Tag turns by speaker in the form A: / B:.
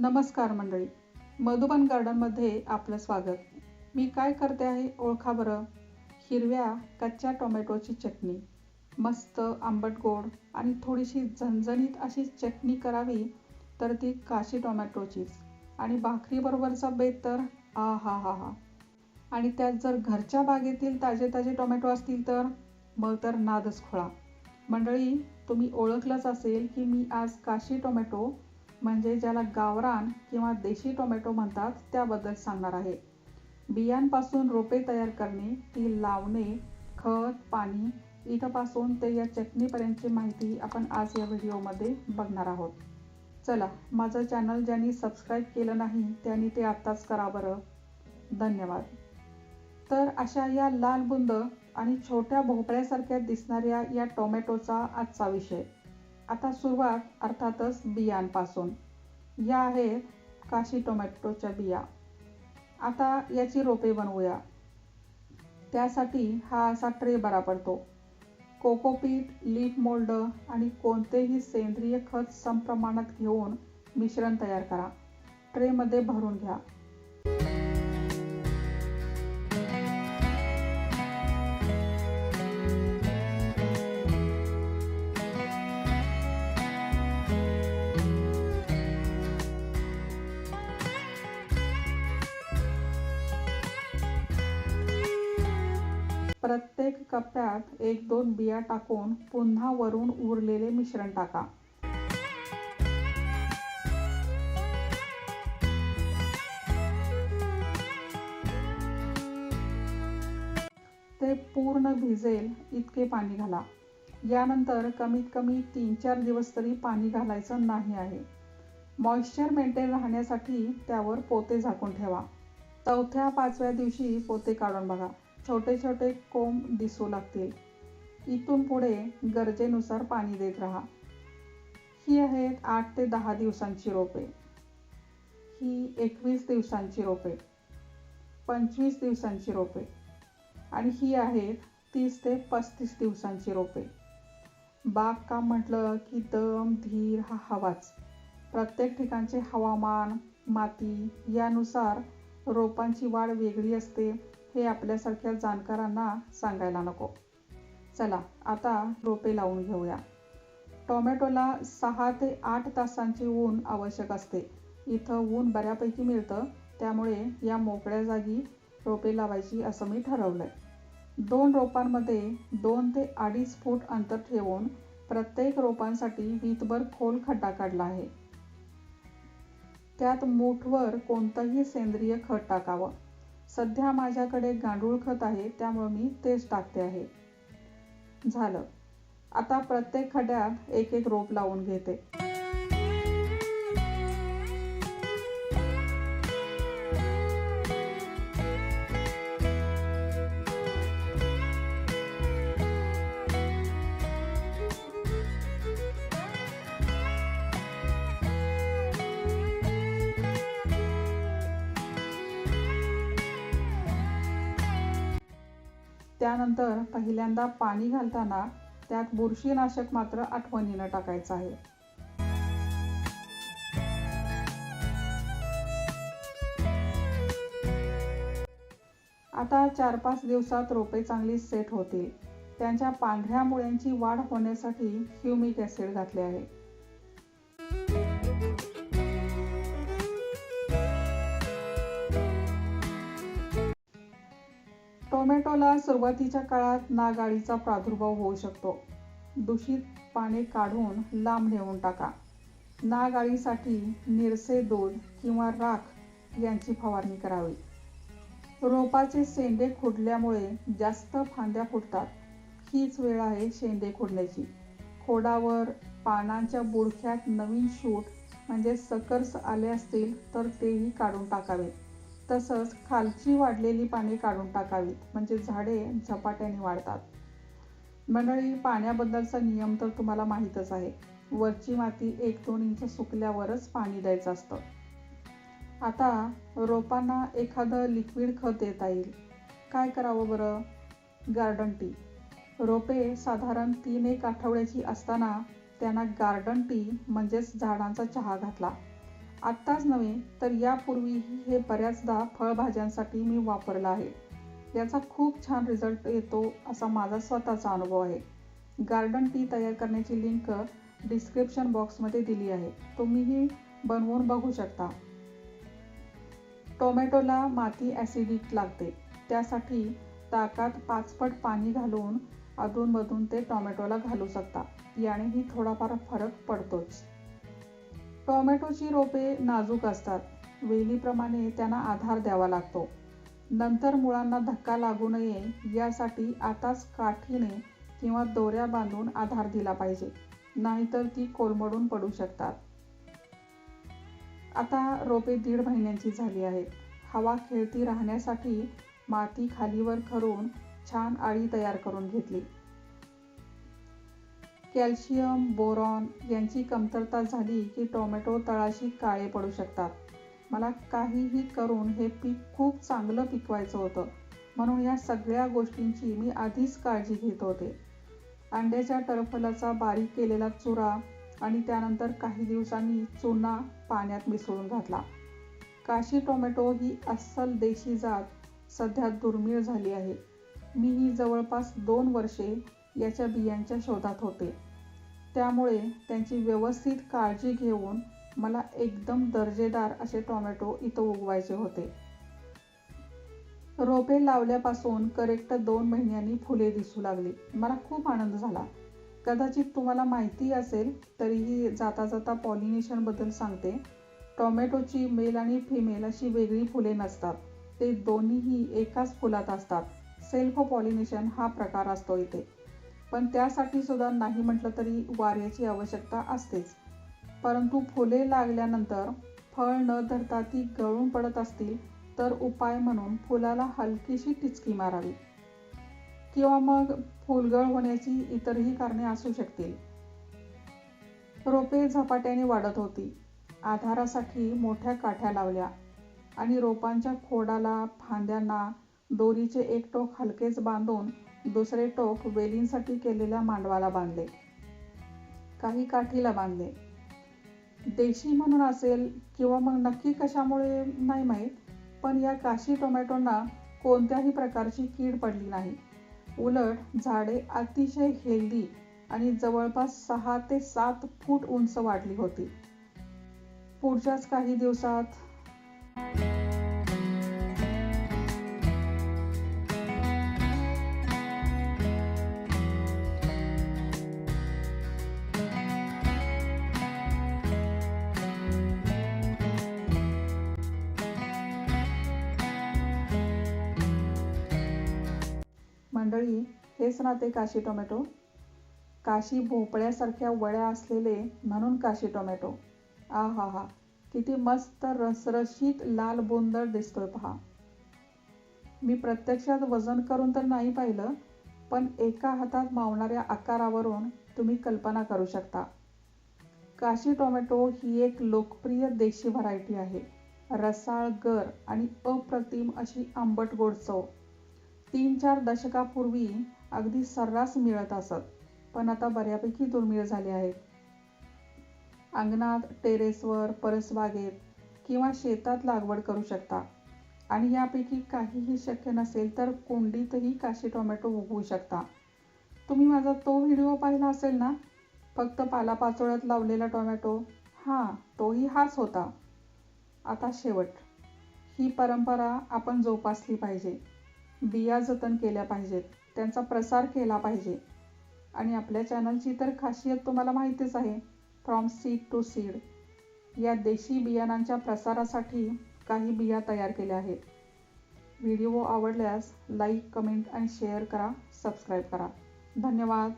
A: नमस्कार मंडळी. मधुबन गार्डनमध्ये आपलं स्वागत. मी काय करते आहे ओळखा बरं? हिरव्या कच्च्या टोमॅटोची चटणी. मस्त आंबट गोड आणि थोडीशी झणझणीत अशी चटणी करावी तर ती काशी टोमॅटोचीच. आणि भाकरीबरोबरचा बेत तर आ हा हा हा. आणि त्यात जर घरच्या बागेतील ताजे ताजे टोमॅटो असतील तर मग तर नादच खोळा. मंडळी तुम्ही ओळखलंच असेल की मी आज काशी टोमॅटो म्हणजे ज्याला गावरान किंवा देशी टोमॅटो म्हणतात त्याबद्दल सांगणार आहे. बियांपासून रोपे तयार करणे ती लावणे खत पाणी इथंपासून ते या चटणीपर्यंतची माहिती आपण आज या व्हिडिओमध्ये बघणार आहोत. चला माझं चॅनल ज्यांनी सबस्क्राईब केलं नाही त्यांनी ते आत्ताच करा बरं. धन्यवाद. तर अशा या लाल बुंद आणि छोट्या भोपळ्यासारख्या दिसणाऱ्या या टोमॅटोचा आजचा विषय. आता सुरुवात अर्थातच बियांपासून. या आहेत काशी टोमॅटोच्या बिया. आता याची रोपे बनवूया. त्यासाठी हा असा ट्रे बरा पडतो. कोकोपीट लीफ मोल्ड आणि कोणतेही सेंद्रिय खत समप्रमाणात घेऊन मिश्रण तयार करा. ट्रेमध्ये भरून घ्या. प्रत्येक कप्प्यात एक दोन बिया टाकून पुन्हा वरून उरलेले मिश्रण टाका. ते पूर्ण भिजेल इतके पाणी घाला. यानंतर कमीत कमी तीन चार दिवस तरी पाणी घालायचं नाही आहे. मॉइश्चर मेंटेन राहण्यासाठी त्यावर पोते झाकून ठेवा. चौथ्या पाचव्या दिवशी पोते काढून बघा. छोटे छोटे कोंब दिसू लागतील. इथून पुढे गरजेनुसार पाणी देत राहा. ही आहेत आठ ते दहा दिवसांची रोपे. ही एकवीस दिवसांची रोपे. पंचवीस दिवसांची रोपे. आणि ही आहेत तीस ते पस्तीस दिवसांची रोपे. बागकाम म्हटलं की दम धीर हा हवाच. प्रत्येक ठिकाणचे हवामान माती यानुसार रोपांची वाढ वेगळी असते. हे आपल्यासारख्या जाणकारांना सांगायला नको. चला आता रोपे लावून घेऊया. टोमॅटोला सहा ते आठ तासांची ऊन आवश्यक असते. इथं ऊन बऱ्यापैकी मिळतं त्यामुळे या मोकळ्या जागी रोपे लावायची असं मी ठरवलं आहे दोन रोपांमध्ये दोन ते अडीच फूट अंतर ठेवून प्रत्येक रोपांसाठी वीतभर खोल खड्डा काढला आहे. त्यात मूठवर कोणतंही सेंद्रिय खत टाकावं. सध्या माझ्याकडे गांडूळ खत आहे त्यामुळे मी तेच टाकते आहे. झालं. आता प्रत्येक खड्यात एक एक रोप लावून घेते. त्यानंतर पहिल्यांदा पाणी घालताना त्यात बुरशीनाशक मात्र आठवणीनं टाकायचं आहे. आता चार पाच दिवसात रोपे चांगली सेट होतील. त्यांच्या पांढऱ्या मुळ्यांची वाढ होण्यासाठी ह्युमिक ॲसिड घातले आहे. टोमॅटोला सुरुवातीच्या काळात नागाळीचा प्रादुर्भाव होऊ शकतो. दूषित पाने काढून लांब नेऊन टाका. नागाळीसाठी निरसे दूध किंवा राख यांची फवारणी करावी. रोपाचे शेंडे खुडल्यामुळे जास्त फांद्या फुटतात. हीच वेळ आहे शेंडे खुडण्याची खोडावर पानांच्या बुडख्यात नवीन शूट म्हणजे सकर्स आले असतील तर तेही काढून टाकावेत तसंच खालची वाढलेली पाने काढून टाकावीत. म्हणजे झाडे झपाट्याने वाढतात. मंडळी पाण्याबद्दलचा नियम तर तुम्हाला माहीतच आहे. वरची माती एक दोन इंच सुकल्यावरच पाणी द्यायचं असतं. आता रोपांना एखादं लिक्विड खत देता येईल. काय करावं बरं? गार्डन टी. रोपे साधारण तीन एक आठवड्याची असताना त्यांना गार्डन टी म्हणजेच झाडांचा चहा घातला. आत्ताच नव्हे तर यापूर्वीही हे बऱ्याचदा फळभाज्यांसाठी मी वापरलं आहे. याचा खूप छान रिझल्ट येतो असा माझा स्वतःचा अनुभव आहे. गार्डन टी तयार करण्याची लिंक डिस्क्रिप्शन बॉक्समध्ये दिली आहे. तुम्हीही बनवून बघू शकता. टोमॅटोला माती ॲसिडिक लागते. त्यासाठी ताकात पाचपट पाणी घालून अधूनमधून ते टोमॅटोला घालू शकता. यानेही थोडाफार फरक पडतोच. टोमॅटोची रोपे नाजूक असतात. वेलीप्रमाणे त्यांना आधार द्यावा लागतो. नंतर मुळांना धक्का लागू नये यासाठी आताच काठीने किंवा दोऱ्या बांधून आधार दिला पाहिजे नाहीतर ती कोलमडून पडू शकतात. आता रोपे दीड महिन्यांची झाली आहेत. हवा खेळती राहण्यासाठी माती खालीवर करून छान आळी तयार करून घेतली. कॅल्शियम बोरॉन यांची कमतरता झाली की टोमॅटो तळाशी काळे पडू शकतात. मला काहीही करून हे पीक खूप चांगलं पिकवायचं होतं. म्हणून या सगळ्या गोष्टींची मी आधीच काळजी घेत होते. अंड्याच्या टरफलाचा बारीक केलेला चुरा आणि त्यानंतर काही दिवसांनी चुना पाण्यात मिसळून घातला. काशी टोमॅटो ही अस्सल देशी जात सध्या दुर्मिळ झाली आहे. मी ही जवळपास दोन वर्षे याच्या बियांच्या शोधात होते. त्यामुळे त्यांची व्यवस्थित काळजी घेऊन मला एकदम दर्जेदार असे टोमॅटो इथं उगवायचे होते. रोपे लावल्यापासून करेक्ट दोन महिन्यांनी फुले दिसू लागली. मला खूप आनंद झाला. कदाचित तुम्हाला माहिती असेल तरीही जाता जाता पॉलिनेशनबद्दल सांगते. टोमॅटोची मेल आणि फिमेल अशी वेगळी फुले नसतात. ते दोन्हीही एकाच फुलात असतात. सेल्फ पॉलिनेशन हा प्रकार असतो इथे. पण त्यासाठी सुद्धा नाही म्हटलं तरी वाऱ्याची आवश्यकता असतेच. परंतु फुले लागल्यानंतर फळ न धरता ती गळून पडत असतील तर उपाय म्हणून फुलाला हलकीशी टिचकी मारावी. किंवा मग फुलगळ होण्याची इतरही कारणे असू शकतील. रोपे झपाट्याने वाढत होती. आधारासाठी मोठ्या काठ्या लावल्या आणि रोपांच्या खोडाला फांद्यांना दोरीचे एक टोक हलकेच बांधून दुसरे टोक वेलींसाठी केलेल्या मांडवाला बांधले. काही काठीला बांधले. देशी म्हणून असेल किंवा मग नक्की कशामुळे नाही माहीत पण या काशी टोमॅटोंना कोणत्याही प्रकारची कीड पडली नाही. उलट झाडे अतिशय हेल्दी आणि जवळपास सहा ते सात फूट उंच वाढली होती. पुढच्याच काही दिवसात मंडळी हेच ना ते काशी टोमॅटो. काशी भोपळ्यासारख्या वळ्या असलेले म्हणून काशी टोमॅटो. आ हा हा किती मस्त रसरशीत लाल बोंदळ दिसतोय पहा. मी प्रत्यक्षात वजन करून तर नाही पाहिलं पण एका हातात मावणाऱ्या आकारावरून तुम्ही कल्पना करू शकता. काशी टोमॅटो ही एक लोकप्रिय देशी व्हरायटी आहे. रसाळ गर आणि अप्रतिम अशी आंबट गोड चव. तीन चार दशकापूर्वी अगदी सर्रास मिळत असत पण आता बऱ्यापैकी दुर्मिळ झाले आहेत. अंगणात टेरेसवर परसबागेत किंवा शेतात लागवड करू शकता. आणि यापैकी काहीही शक्य नसेल तर कुंडीतही काशी टोमॅटो उगवू शकता. तुम्ही माझा तो व्हिडिओ पाहिला असेल ना? फक्त पालापाचोळ्यात लावलेला टोमॅटो? हां तोही हाच होता. आता शेवट. ही परंपरा आपण जोपासली पाहिजे. बिया जतन केल्या पाहिजेत. त्यांचा प्रसार केला पाहिजे. आणि आपल्या चॅनलची तर खासियत तुम्हाला माहितीच आहे फ्रॉम सीड टू सीड या देशी बियाणांच्या प्रसारासाठी काही बिया तयार केल्या आहेत. व्हिडिओ आवडल्यास लाईक कमेंट आणि शेअर करा सबस्क्राईब करा. धन्यवाद.